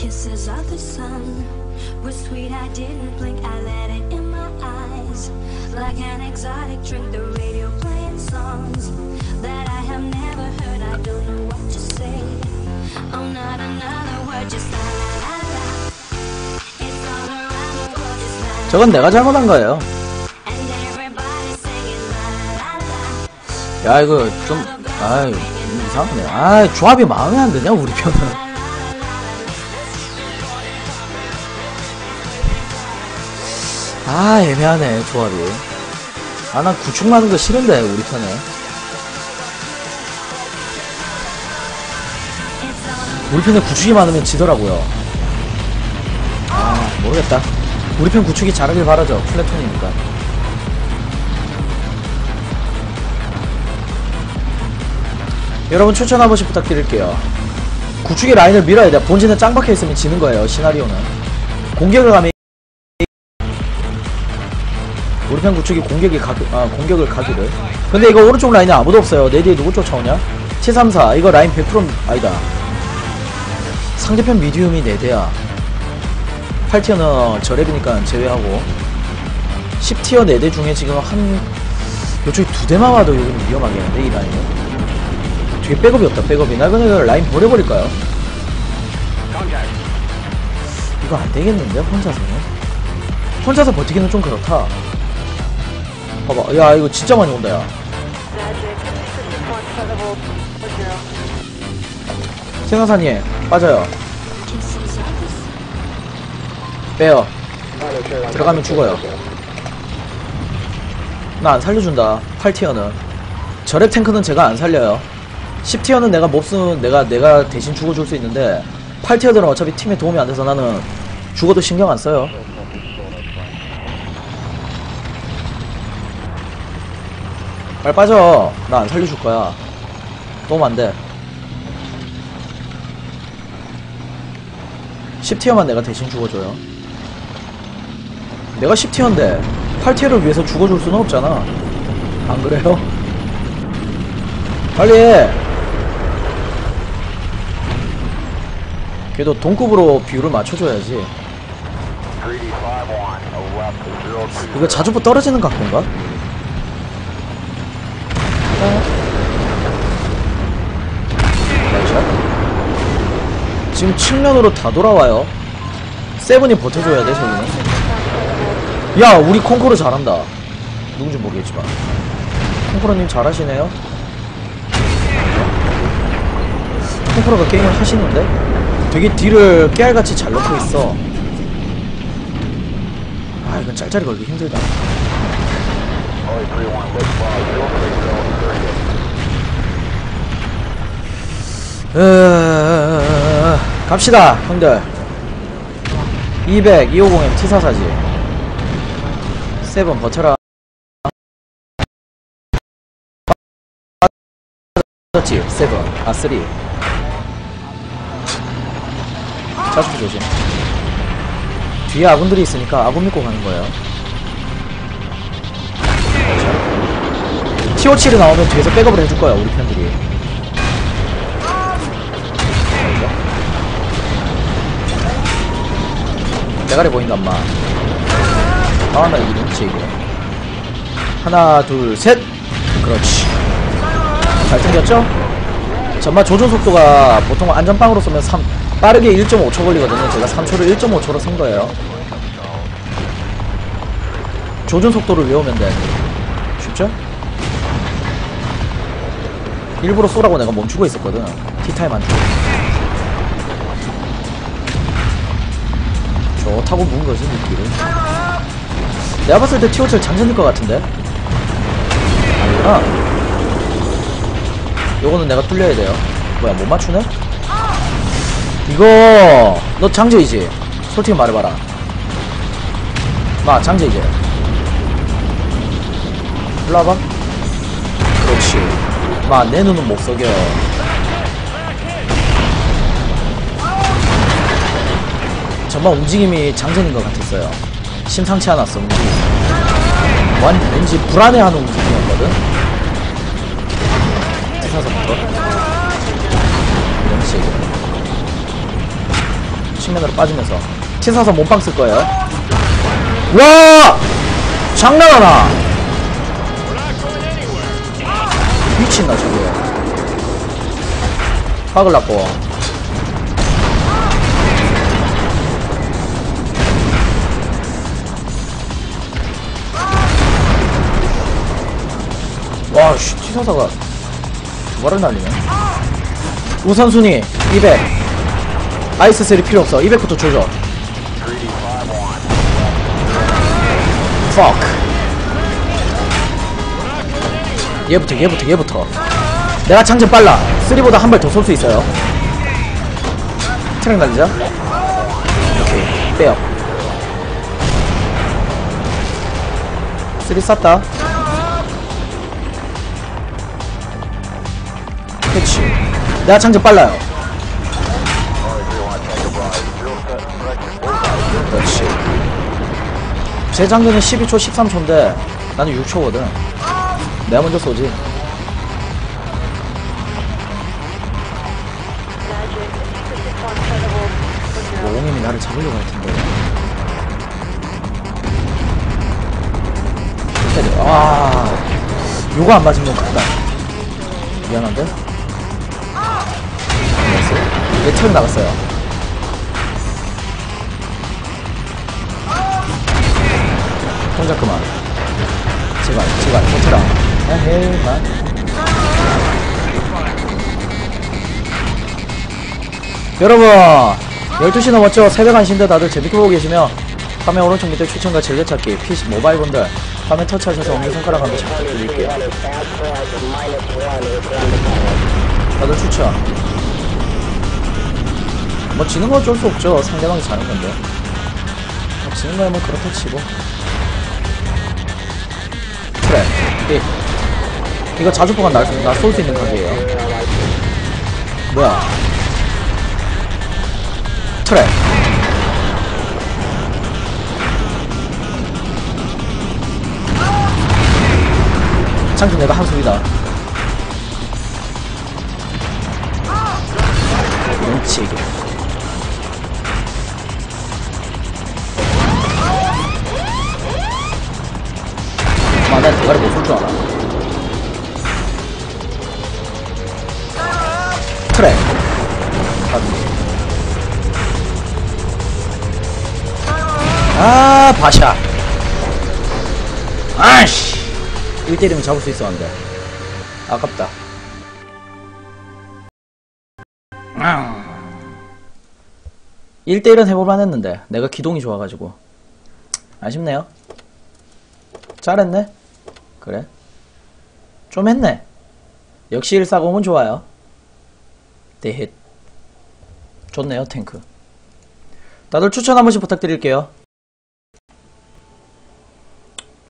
Kisses of the sun were sweet. I didn't blink. I let it in my eyes. Like an exotic drink, the radio playing songs that I have never heard. I don't know what to say. Oh, not another word, just la la la la. It's all around the world, just la la. 저건 내가 잘못한 거예요. And everybody's singing la la la. 야 이거 좀 아이 이상하네. 아 조합이 마음에 안 드냐 우리 편은. 아 애매하네 조합이. 아 난 구축 많은 거 싫은데 우리 편에. 우리 편에 구축이 많으면 지더라고요. 아 모르겠다. 우리 편 구축이 잘하길 바라죠. 플래톤이니까. 여러분 추천 한 번씩 부탁드릴게요. 구축의 라인을 밀어야 돼. 본진은 짱 박혀 있으면 지는 거예요. 시나리오는. 공격을 가면 우리 편 구축이 공격이 가, 아, 공격을 가기를. 근데 이거 오른쪽 라인에 아무도 없어요. 내 뒤에 누구 쫓아오냐? 734. 이거 라인 100% 아니다. 상대편 미디움이 4대야. 8티어는 저랩이니까 제외하고. 10티어 4대 중에 지금 한, 요쪽에 두 대만 와도 여기는 위험하겠는데, 이 라인은. 되게 백업이 없다 백업이 나 그냥 라인 버려버릴까요? 이거 안 되겠는데 혼자서는 혼자서 버티기는 좀 그렇다 봐봐. 야 이거 진짜 많이 온다 야. 생각사님 빠져요. 빼요. 들어가면 죽어요. 나 안 살려준다. 8티어는. 저랩 탱크는 제가 안 살려요. 10티어는 내가 몹쓰 내가 내가 대신 죽어줄 수 있는데 8티어들은 어차피 팀에 도움이 안 돼서 나는 죽어도 신경 안 써요 빨리 빠져. 나 안 살려줄 거야. 도움 안돼. 10티어만 내가 대신 죽어줘요. 내가 10티어인데 8티어를 위해서 죽어줄 수는 없잖아. 안 그래요? 빨리 해. 그래도 동급으로 비율을 맞춰줘야지. 이거 자주부 떨어지는 각도인가? 지금 측면으로 다 돌아와요. 세븐이 버텨줘야 돼 저기는. 야 우리 콩코르 잘한다. 누군지 모르겠지만. 콩코르님 잘하시네요. 콩코르가 게임을 하시는데? 되게 딜을 깨알같이 잘 넣고 있어. 아 이건 짤짤이 걸기 힘들다. 으... 갑시다 형들. 200 250M T44지. 세번 버텨라. 맞았지 세번. 아 쓰리. 자주부 조심. 뒤에 아군들이 있으니까 아군 믿고 가는 거예요. TO7이 나오면 뒤에서 백업을 해줄 거야 우리 편들이 대가리 보인다 엄마. 아나 이거 눈치 이게 하나 둘셋! 그렇지. 잘 튕겼죠? 전마 조준 속도가 보통 안전빵으로 쏘면 3 빠르게 1.5초 걸리거든요. 제가 3초를 1.5초로 쓴 거예요. 조준 속도를 외우면 돼. 쉽죠? 일부러 쏘라고 내가 멈추고 있었거든. 티타임한테 좋다고 문 거지 느끼를. 내가 봤을 때 티오철 장전일 것 같은데? 아니구나. 요거는 내가 뚫려야 돼요. 뭐야 못 맞추네? 이거 너 장제이지? 솔직히 말해봐라. 마 장제 이제 일로 와봐. 그렇지. 마내 눈은 못 속여 정말 움직임이 장전인 것 같았어요. 심상치 않았어, 움직임이. 완, 왠지 불안해하는 움직임이었거든? 태사서부터. 이런 식으로. 측면으로 빠지면서 치사서 몸빵 쓸 거예요. 와! 장난하나? 미친다, 저게. 박을라고. 와, 씨, 치사사가 두 발을 날리네. 우선순위 200. 아이스 셀이 필요 없어. 200부터 조져. fuck. 얘부터, 얘부터, 얘부터. 내가 장전 빨라. 3보다 한 발 더 쏠 수 있어요. 트랙 날리자. 오케이. 빼요. 3 쐈다. 그치. 내가 장전 빨라요. 그렇지. 제 장전은 12초, 13초인데 나는 6초거든. 내가 먼저 쏘지. 오공님이 나를 잡으려고 할 텐데. 헤드. 아, 요거 안 맞으면 큰다. 미안한데? 나이스. 얘 트럭 나갔어요. 동작 그만. 제발, 제발, 버텨라. 에헤이, 만. 여러분, 12시 넘었죠? 새벽 1시인데 다들 재밌게 보고 계시며, 화면 오른쪽 밑에 추천과 즐겨찾기, PC 모바일 분들, 화면 터치하셔서 엄지손가락 한번 잘 부탁드릴게요. 다들 추천. 뭐 지는 건 어쩔 수 없죠. 상대방이 잘한 건데. 뭐 지는 거야 뭐 그렇다 치고. 그래. 이 이거 자주 보관 나쏠 수 있는 각이에요. 뭐야? 트랩. 장기 내가 한숨이다. 눈치에게. 아, 난 대가리 못쏠 줄 알아. 트랩. 아, 바샤. 아씨. 1대1이면 잡을 수 있었는데. 아깝다. 아. 1대1은 해볼만 했는데, 내가 기동이 좋아가지고. 아쉽네요. 잘했네? 그래? 좀 했네. 역시 140은 좋아요. 대헷. 좋네요, 탱크. 다들 추천 한 번씩 부탁드릴게요.